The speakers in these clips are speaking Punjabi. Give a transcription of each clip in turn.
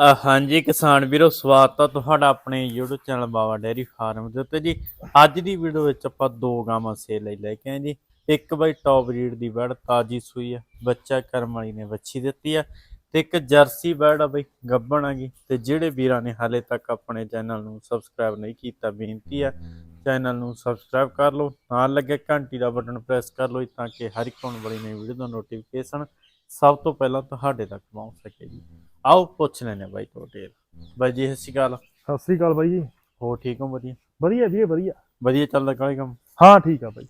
ਹਾਂਜੀ ਕਿਸਾਨ ਵੀਰੋ, ਸਵਾਗਤ ਆ ਤੁਹਾਡਾ ਆਪਣੇ YouTube channel Baba dairy farm ਦੇ ਉੱਤੇ ਜੀ। ਅੱਜ ਦੀ ਵੀਡੀਓ ਵਿੱਚ ਆਪਾਂ ਦੋ ਗਾਵਾਂ ਸੇਲ ਲਈ ਲੈ ਕੇ ਆਏ ਜੀ। ਇੱਕ ਬਾਈ ਟੌਪ ਬਰੀਡ ਦੀ ਬੈੜ ਤਾਜੀ ਸੂਈ ਆ, ਬੱਚਾ ਕਰਮ ਵਾਲੀ ਨੇ ਵੱਛੀ ਦਿੱਤੀ ਆ ਤੇ ਇੱਕ ਜਰਸੀ ਬੈੜ ਆ ਬਈ, ਗੱਬਣ ਆ ਗਈ। ਤੇ ਜਿਹੜੇ ਵੀਰਾਂ ਨੇ ਹਾਲੇ ਤੱਕ ਆਪਣੇ ਚੈਨਲ ਨੂੰ ਸਬਸਕ੍ਰਾਈਬ ਨਹੀਂ ਕੀਤਾ, ਬੇਨਤੀ ਆ ਚੈਨਲ ਨੂੰ ਸਬਸਕ੍ਰਾਈਬ ਕਰ ਲਓ। ਨਾਲ ਲੱਗੇ ਘੰਟੀ ਦਾ ਬਟਨ ਪ੍ਰੈਸ ਕਰ ਲਓ ਤਾਂ ਕਿ ਹਰ ਇੱਕ ਆਉਣ ਵਾਲੀ ਨਵੀਂ ਵੀਡੀਓ ਦਾ ਨੋਟੀਫਿਕੇਸ਼ਨ ਸਭ ਤੋਂ ਪਹਿਲਾਂ ਤੁਹਾਡੇ ਤੱਕ ਪਹੁੰਚ ਸਕੇ ਜੀ। ਆਓ ਪੁੱਛ ਲੈਨੇ ਬਾਈ ਤੁਹਾਡੇ ਬਾਈ ਜੀ ਸਤਿ ਸ਼੍ਰੀ ਅਕਾਲ। ਸਤਿ ਸ੍ਰੀ ਅਕਾਲ ਬਾਈ ਜੀ। ਹੋ ਠੀਕ ਹੋ ਵਧੀਆ? ਵਧੀਆ ਵੀਰੇ ਵਧੀਆ। ਵਧੀਆ ਚੱਲਦਾ ਕਾਲੇ ਕੰਮ? ਹਾਂ ਠੀਕ ਆ ਬਾਈ।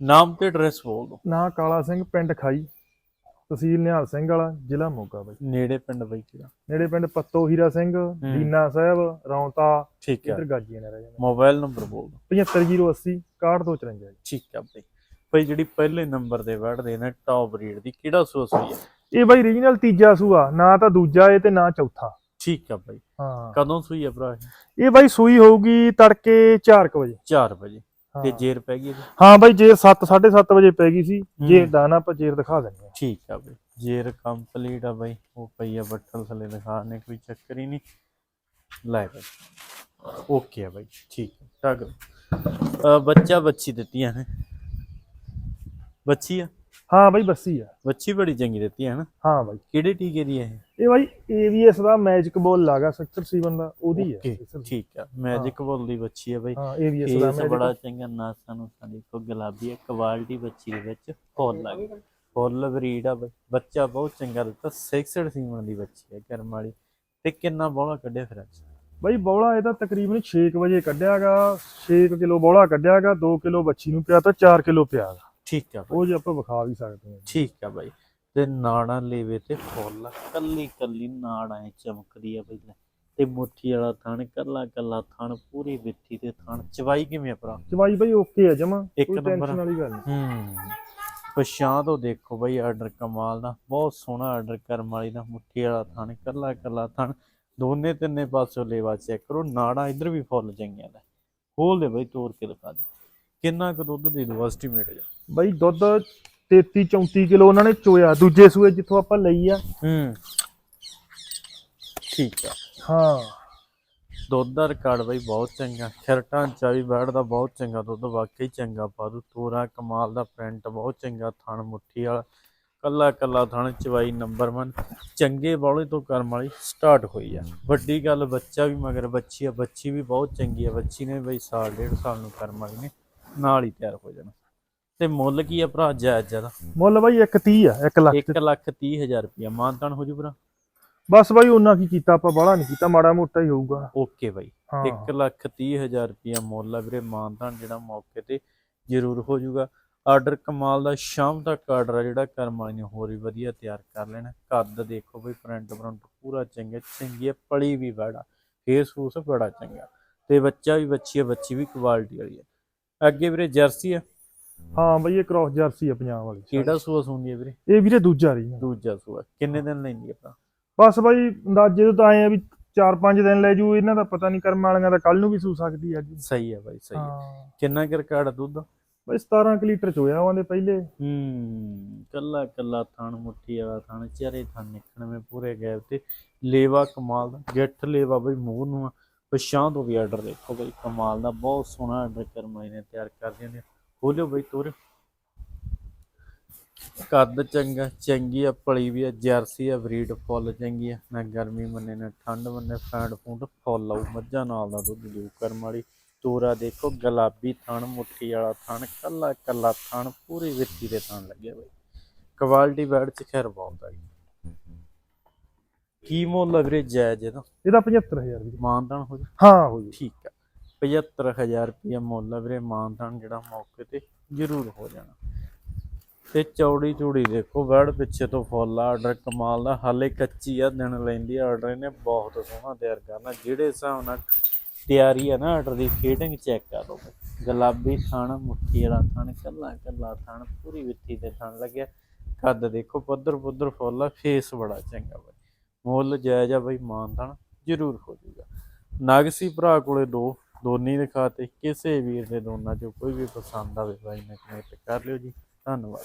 ਨਾਮ ਤੇ ਐਡਰੈਸ ਬੋਲ ਦੋ ਨਾਂ ਕਾਲਾ ਸਿੰਘ ਪਿੰਡ ਖਾਈ। ਤਹਿਸੀਲ ਨਿਹਾਲ ਸਿੰਘ ਵਾਲਾ ਜ਼ਿਲ੍ਹਾ ਮੋਗਾ ਬਾਈ। ਨੇੜੇ ਪਿੰਡ ਬਾਈ ਕਿਹੜਾ? ਨੇੜੇ ਪਿੰਡ ਪੱਤੋ ਹੀਰਾ ਸਿੰਘ ਦੀਨਾ ਸਾਹਿਬ ਰੌਂਤਾ। ਠੀਕ ਹੈ ਇਧਰ ਗਾਜੀਆਂ ਨੇ ਰਹਿ ਜਾਂਦੇ ਮੋਬਾਈਲ ਨੰਬਰ ਬੋਲ ਦੋ 75080 6254 ਜੀ। ਠੀਕ ਹੈ ਬਾਈ। ਬਾਈ ਜਿਹੜੀ ਪਹਿਲੇ ਨੰਬਰ ਦੇ ਵੜਦੇ ਨੇ ਟੌਪ ਬਰੀਡ ਦੀ ਕਿਹੜਾ ਸੋਸ ਹੋਈ ਹੈ ਇਹ ਬਾਈ ਰੀਜਨਲ ਤੀਜਾ ਸੂਆ ਨਾ ਤਾਂ ਦੂਜਾ ਏ ਤੇ ਨਾ ਚੌਥਾ। ਠੀਕ ਹੈ ਬਾਈ। ਹਾਂ। ਕਦੋਂ ਸੂਈ ਹੈ ਭਰਾ ਇਹ? ਇਹ ਬਾਈ ਸੂਈ ਹੋਊਗੀ ਤੜਕੇ 4 ਵਜੇ। 4 ਵਜੇ। ਤੇ। ਜੇਰ ਪੈ ਗਈ? ਹਾਂ ਬਾਈ ਜੇਰ 7 7:30 ਵਜੇ ਪੈ ਗਈ ਸੀ। ਜੇਰ ਦਾ ਨਾ ਆਪਾਂ ਜੇਰ ਦਿਖਾ ਦਿੰਦੇ ਆ ਠੀਕ ਆ ਬਾਈ। ਜੇਰ ਕੰਪਲੀਟ ਆ ਬਾਈ। ਉਹ ਪਈ ਆ ਬੱਠਲ ਥੱਲੇ ਦਿਖਾਣੇ ਕੋਈ ਚੱਕਰ ਹੀ ਨਹੀਂ। ਲੈ ਬਾਈ। ਓਕੇ ਆ ਬਾਈ। ਠੀਕ ਟਗ ਬੱਚਾ ਬੱਚੀ ਦਿੱਤੀਆਂ ਨੇ। ਬੱਚੀ ਆ? ਹਾਂ ਬਾਈ ਬੱਸੀ ਆ। ਬੱਚੀ ਬੜੀ ਚੰਗੀ ਦਿੱਤੀ ਹੈ ਨਾ ਹਾਂ ਬਾਈ। ਕਿਹੜੇ ਟੀਕੇ ਦੀ ਹੈ ਇਹ? ਇਹ ਬਾਈ ਏਵੀਐਸ ਦਾ ਮੈਜਿਕ ਬੋਲ ਲਾਗਾ ਸੈਕਟਰ ਸੀਵਨ ਦਾ ਉਹਦੀ ਹੈ ਠੀਕ ਆ। ਮੈਜਿਕ ਬੋਲ ਦੀ ਬੱਚੀ ਹੈ ਬਾਈ। ਹਾਂ ਏਵੀਐਸ ਦਾ ਮੈਜਿਕ। ਬੜਾ ਚੰਗਾ ਨਾਸਾਂ ਨੂੰ ਸਾਡੀ ਕੋ ਗੁਲਾਬੀ ਹੈ ਕੁਆਲਿਟੀ ਬੱਚੀ ਦੇ ਵਿੱਚ ਫੁੱਲ ਲੱਗ ਫੁੱਲ ਬਰੀਡ ਆ ਬਾਈ। ਬੱਚਾ ਬਹੁਤ ਚੰਗਾ ਦਿੱਤਾ 66 ਸੀਮਨ ਦੀ ਬੱਚੀ ਹੈ ਕਰਮ ਵਾਲੀ। ਤੇ ਕਿੰਨਾ ਬੋਲਾ ਕੱਢਿਆ ਫਿਰ ਅੱਜ? ਬਾਈ ਬੌਲਾ ਇਹਦਾ ਤਕਰੀਬਨ 6 ਵਜੇ ਕੱਢਿਆਗਾ 6 ਕਿਲੋ ਬੌਲਾ ਕੱਢਿਆਗਾ 2 ਕਿਲੋ ਬੱਚੀ ਨੂੰ ਪਿਆ ਤਾਂ 4 ਕਿਲੋ ਪਿਆਗਾ ਠੀਕ ਆ ਬਾਈ, ਉਹ ਜੇ ਆਪਾਂ ਵਿਖਾ ਵੀ ਸਕਦੇ ਹਾਂ ਠੀਕ ਆ ਬਾਈ। ਤੇ ਨਾੜਾਂ ਲੇਵੇ ਤੇ ਫੁੱਲ ਕੱਲੀ ਕੱਲੀ ਨਾੜ ਐ ਚਮਕਦੀ ਆ ਬਈ। ਤੇ ਮੁੱਠੀ ਵਾਲਾ ਥਣ ਕੱਲਾ ਕੱਲਾ ਥਣ ਪੂਰੀ ਵਿੱਥੀ ਤੇ ਥਣ। ਚਵਾਈ ਕਿਵੇਂ ਆ ਭਰਾ? ਚਵਾਈ ਬਾਈ ਓਕੇ ਆ ਜਮਾ ਇੱਕ ਨੰਬਰ। ਵਾਲੀ ਗੱਲ ਹੂੰ। ਪਛਾਂ ਤੋਂ ਦੇਖੋ ਬਈ ਆਰਡਰ ਕਮਾਲ ਦਾ ਬਹੁਤ ਸੋਹਣਾ ਆਰਡਰ ਕਰਮ ਵਾਲੀ ਦਾ ਮੁੱਠੀ ਵਾਲਾ ਥਣ ਕੱਲਾ ਕੱਲਾ ਥਣ। ਦੋਨੇ ਤਿੰਨੇ ਪਾਸੋਂ ਲੇਵਾ ਚੈੱਕ ਕਰੋ ਨਾੜਾਂ ਇਧਰ ਵੀ ਫੁੱਲ ਚੰਗੀਆਂ ਦਾ ਖੋਲ ਦੇ ਬਈ ਤੋੜ ਕੇ ਦਿਖਾ ਦੇ। ਕਿੰਨਾ ਕੁ ਦੁੱਧ ਦੇ ਦੋ ਐਸਟੀਮੇਟ ਜਾ ਬਾਈ ਦੁੱਧ 33 34 ਕਿਲੋ ਉਹਨਾਂ ਨੇ ਚੋਇਆ ਦੂਜੇ ਸੂਏ ਜਿੱਥੋਂ ਆਪਾਂ ਲਈ ਆ। ਹੂੰ। ਠੀਕ ਆ। ਹਾਂ। ਦੁੱਧ ਦਾ ਰਿਕਾਰਡ ਬਈ ਬਹੁਤ ਚੰਗਾ ਖਿਰ ਢਾਂਚਾ ਵੀ ਬੈਠਦਾ ਬਹੁਤ ਚੰਗਾ ਦੁੱਧ ਵਾਕਈ ਚੰਗਾ ਪਾਦੂ ਤੋਰਾ ਕਮਾਲ ਦਾ ਪ੍ਰਿੰਟ ਬਹੁਤ ਚੰਗਾ ਥਣ ਮੁੱਠੀ ਵਾਲਾ ਕੱਲਾ ਕੱਲਾ ਥਣ ਚਵਾਈ ਨੰਬਰ 1 ਚੰਗੇ ਬੌਲੇ ਤੋਂ ਕਰਮ ਵਾਲੀ ਸਟਾਰਟ ਹੋਈ ਆ। ਵੱਡੀ ਗੱਲ ਬੱਚਾ ਵੀ ਮਗਰ ਬੱਚੀ ਆ ਬੱਚੀ ਵੀ ਬਹੁਤ ਚੰਗੀ ਆ ਬੱਚੀ ਨੇ ਬਈ ਸਾਲ ਡੇਢ ਸਾਲ ਨੂੰ ਕਰਮ ਵਾਲੀ ਨੇ। ਨਾਲ ਹੀ ਤਿਆਰ ਹੋ ਜਾਣਾ। ਤੇ ਮੁੱਲ ਕੀ ਆ ਭਰਾ ਜਾਇਜ਼ ਜ਼ਿਆਦਾ? ਮੁੱਲ ਬਾਈ 130 ਆ 1 ਲੱਖ 1 ਲੱਖ 30 ਹਜ਼ਾਰ ਰੁਪਇਆ ਮਾਨਤਾਨ ਹੋ ਜੂ ਭਰਾ? ਬਸ ਬਾਈ ਉਹਨਾਂ ਕੀ ਕੀਤਾ ਆਪਾਂ ਬਾਹਲਾ ਨਹੀਂ ਕੀਤਾ ਮਾੜਾ ਮੋਟਾ ਹੀ ਹੋਊਗਾ। Okay bye. ਹਾਂ। 1 ਲੱਖ 30 ਹਜ਼ਾਰ ਰੁਪਇਆ ਮੁੱਲ ਆ ਵੀਰੇ ਮਾਨਤਾਨ ਜਿਹੜਾ ਮੌਕੇ ਤੇ ਜ਼ਰੂਰ ਹੋ ਜਾਊਗਾ ਆਰਡਰ ਕਮਾਲ ਦਾ ਸ਼ਾਮ ਤੱਕ ਆਰਡਰ ਆ ਜਿਹੜਾ ਕਰਮ ਵਾਲੀ ਨੇ ਹੋਰ ਵੀ ਵਧੀਆ ਤਿਆਰ ਕਰ ਲੈਣਾ। ਕੱਦ ਦੇਖੋ ਬਈ ਪ੍ਰਿੰਟ ਪ੍ਰਿੰਟ ਪੂਰਾ ਚੰਗਾ ਚੰਗੀ ਪਲੀ ਵੀ ਬੜਾ ਫੇਸ ਫੂਸ ਬੜਾ ਚੰਗਾ। ਤੇ ਬੱਚਾ ਵੀ ਬੱਚੀ ਆ ਬੱਚੀ ਵੀ ਕੁਆਲਿਟੀ ਵਾਲੀ ਆ। ਅੱਗੇ ਵੀਰੇ ਜਰਸੀ ਆ? ਹਾਂ ਬਾਈ ਇਹ ਕ੍ਰਾਸ ਜਰਸੀ ਆ ਪੰਜਾਬ ਵਾਲੀ ਕਿਹੜਾ ਸੂਆ ਸੁਣਦੀ ਆ ਵੀਰੇ? ਇਹ ਵੀਰੇ ਦੂਜਾ ਰਹੀ ਦੂਜਾ ਸੂਆ। ਕਿੰਨੇ ਦਿਨ ਲੈਂਦੀ ਆ ਭਰਾ? ਬਸ ਬਾਈ ਅੰਦਾਜ਼ੇ ਤੋਂ ਤਾਂ ਆਏ ਆ ਵੀ 4-5 ਦਿਨ ਲੈ ਜੂ। ਇਹਨਾਂ ਦਾ ਪਤਾ ਨਹੀਂ ਕਰਮ ਵਾਲੀਆਂ ਦਾ ਕੱਲ ਨੂੰ ਵੀ ਸੂ ਸਕਦੀ ਆ ਜੀ। ਸਹੀ ਆ ਬਾਈ ਸਹੀ ਆ। ਕਿੰਨਾ ਕੁ ਰਿਕਾਰਡ ਦੁੱਧ? ਬਾਈ 17 ਕੁ ਲੀਟਰ ਚੋਇਆ ਉਹਦੇ ਪਹਿਲੇ। ਹੂੰ ਕੱਲਾ ਕੱਲਾ ਥਣ ਮੁੱਠੀ ਵਾਲਾ ਥਣ ਚਾਰੇ ਥਣ ਨਿਕਣਵੇਂ ਪੂਰੇ ਗੈਪ ਤੇ। ਲੇਵਾ ਕਮਾਲ ਦਾ ਗਿੱਠ ਲੇਵਾ ਬਈ ਮੂੰਹ ਨੂੰ ਆ। ਤੋਂ ਵੀ ਆਰਡਰ ਦੇਖੋ ਬਈ, ਕਮਾਲ ਦਾ, ਬਹੁਤ ਸੋਹਣਾ ਆਰਡਰ ਕਰਮਾਈ ਨੇ, ਤਿਆਰ ਕਰ ਨੇ। ਖੋਲਿਓ ਬਈ ਤੋਰ। ਕੱਦ ਚੰਗਾ, ਚੰਗੀ ਆ ਪਲੀ ਵੀ ਆ, ਜਰਸੀ ਆ ਬਰੀਡ ਫੁੱਲ ਚੰਗੀ ਆ। ਨਾ ਗਰਮੀ ਮੰਨੇ ਨਾ, ਠੰਡ ਮੰਨੇ ਫੈਂਡ ਫੂੰਡ ਫੁੱਲ ਆਊ, ਮੱਝਾਂ ਨਾਲ ਦਾ ਦੁੱਧ ਦਿਓ ਕਰਮ ਵਾਲੀ। ਤੋਰਾ ਦੇਖੋ, ਗੁਲਾਬੀ ਥਣ, ਮੁੱਠੀ ਵਾਲਾ ਥਣ ਕੱਲਾ ਕੱਲਾ ਥਣ, ਪੂਰੀ ਵਿੱਥੀ ਦੇ ਥਣ ਲੱਗਿਆ ਬਈ ਕੁਆਲਿਟੀ ਬੈਡ ਚ ਖੈਰ ਬਹੁਤ ਆ ਕੀ ਮੁੱਲ ਆ ਵੀਰੇ ਜਾਇਜ਼ ਇਹਦਾ ਇਹਦਾ 75000 ਵੀਰੇ ਮਾਨਤਾਨ ਹੋ ਜਾ ਹਾਂ ਹੋ ਜੀ ਠੀਕ ਆ। 75000 ਰੁਪਇਆ ਮੁੱਲ ਆ ਵੀਰੇ ਮਾਨਤਾਨ ਜਿਹੜਾ ਮੌਕੇ ਤੇ ਜ਼ਰੂਰ ਹੋ ਜਾਣਾ। ਤੇ ਚੌੜੀ ਚੂੜੀ ਦੇਖੋ ਵੜ ਪਿੱਛੇ ਤੋਂ ਫੁੱਲ ਆਰਡਰ ਕਮਾਲ ਦਾ ਹਾਲੇ ਕੱਚੀ ਆ ਦਿਨ ਲੈਂਦੀ ਆਰਡਰ ਇਹਨੇ ਬਹੁਤ ਸੋਹਣਾ ਤਿਆਰ ਕਰਨਾ। ਜਿਹੜੇ ਹਿਸਾਬ ਨਾਲ ਤਿਆਰੀ ਆ ਨਾ ਆਰਡਰ ਦੀ ਫੀਟਿੰਗ ਚੈੱਕ ਕਰ ਲਓ। ਗੁਲਾਬੀ ਥਣ ਮੁੱਠੀ ਵਾਲਾ ਥਣ ਕੱਲਾ ਕੱਲਾ ਥਣ ਪੂਰੀ ਵਿੱਥੀ ਤੇ ਥਣ ਲੱਗਿਆ। ਕੱਦ ਦੇਖੋ ਪੱਧਰ ਪੁੱਧਰ ਫੁੱਲ ਆ ਫੇਸ ਬੜਾ ਚੰਗਾ ਮੁੱਲ ਜਾਇਜ਼ ਆ ਬਈ ਮਾਨਤਾਨ ਜ਼ਰੂਰ ਹੋ ਜਾਊਗਾ। ਨਾਗਸੀ ਭਰਾ ਕੋਲੇ ਦੋ, ਦੋਨੀ ਦਿਖਾਤੇ ਕਿਸੇ ਵੀਰ ਦੇ ਦੋਨਾਂ ਚੋਂ ਕੋਈ ਵੀ ਪਸੰਦ ਆਵੇ ਬਾਈ ਨਾਲ ਕਨੈਕਟ ਕਰ ਲਿਓ ਜੀ। ਧੰਨਵਾਦ।